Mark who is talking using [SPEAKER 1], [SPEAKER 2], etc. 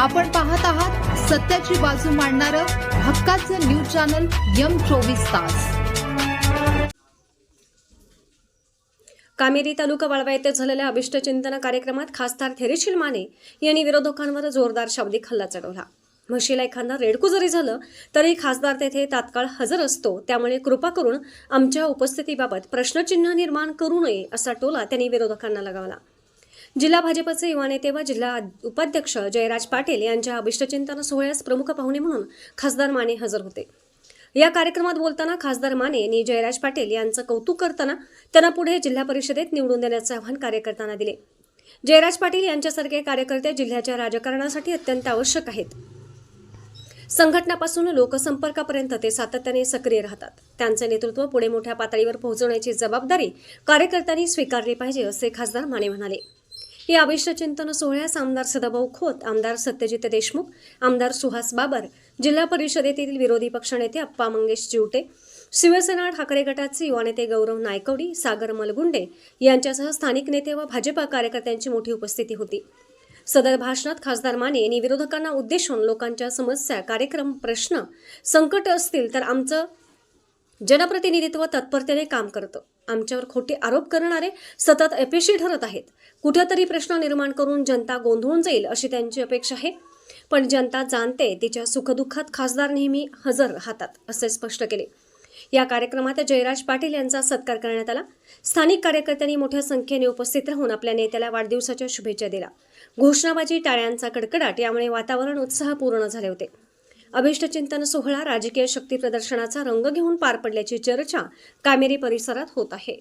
[SPEAKER 1] आपण पाहत आहात सत्याची बाजू मांडणारं हक्काचं न्यूज चॅनल यम चोवीस तास.
[SPEAKER 2] कामेरी तालुका वाळवा येथे झालेल्या अभिष्टचिंतन कार्यक्रमात खासदार थेरेशील माने यांनी विरोधकांवर जोरदार शाब्दिक हल्ला चढवला. म्हशीला एखादा रेडकू जरी झालं तरी खासदार तेथे तात्काळ हजर असतो. त्यामुळे कृपा करून आमच्या उपस्थितीबाबत प्रश्नचिन्ह निर्माण करू नये असा टोला त्यांनी विरोधकांना लगावला. जिल्हा भाजपचे युवा नेते व जिल्हा उपाध्यक्ष जयराज पाटील यांच्या अभिष्टचिंतन सोहळ्यास प्रमुख पाहुणे म्हणून खासदार माने हजर होते. या कार्यक्रमात बोलताना खासदार माने यांनी जयराज पाटील यांचं कौतुक करताना त्यांना पुढे जिल्हा परिषदेत निवडून देण्याचे आवाहन कार्यकर्त्यांना दिले. जयराज पाटील यांच्यासारखे कार्यकर्ते जिल्ह्याच्या राजकारणासाठी अत्यंत आवश्यक आहेत. संघटनापासून लोकसंपर्कापर्यंत ते सातत्याने सक्रिय राहतात. त्यांचे नेतृत्व पुढे मोठ्या पातळीवर पोहोचवण्याची जबाबदारी कार्यकर्त्यांनी स्वीकारली पाहिजे असे खासदार माने म्हणाले. या अभिष्टचिंतन सोहळ्यास आमदार सदाभाऊ खोत आमदार सत्यजित देशमुख आमदार सुहास बाबर जिल्हा परिषदेतील विरोधी पक्षनेते अप्पा मंगेश जिवटे शिवसेना ठाकरे गटाचे युवा नेते गौरव नायकवडी सागर मलगुंडे यांच्यासह स्थानिक नेते व भाजपा कार्यकर्त्यांची मोठी उपस्थिती होती. सदर भाषणात खासदार माने यांनी विरोधकांना उद्देशून लोकांच्या समस्या कार्यक्रम प्रश्न संकट असतील तर आमचं जनप्रतिनिधित्व तत्परतेने काम करतं. आमच्यावर खोटे आरोप करणारे सतत अपयशी ठरत आहेत. कुठेतरी प्रश्न निर्माण करून जनता गोंधळून जाईल अशी त्यांची अपेक्षा आहे. पण जनता जाणते तिच्या सुखदुःखात खासदार नेहमी हजर राहतात असे स्पष्ट केले. या कार्यक्रमात जयराज पाटील यांचा सत्कार करण्यात आला. स्थानिक कार्यकर्त्यांनी मोठ्या संख्येने उपस्थित राहून आपल्या नेत्याला वाढदिवसाच्या शुभेच्छा दिल्या. घोषणाबाजी टाळ्यांचा कडकडाट यामुळे वातावरण उत्साहपूर्ण झाले होते. अभिष्ट चिंतन सोहळा राजकीय शक्ती प्रदर्शनाचा रंग घेऊन पार पडल्याची चर्चा कामेरी परिसरात होत आहे.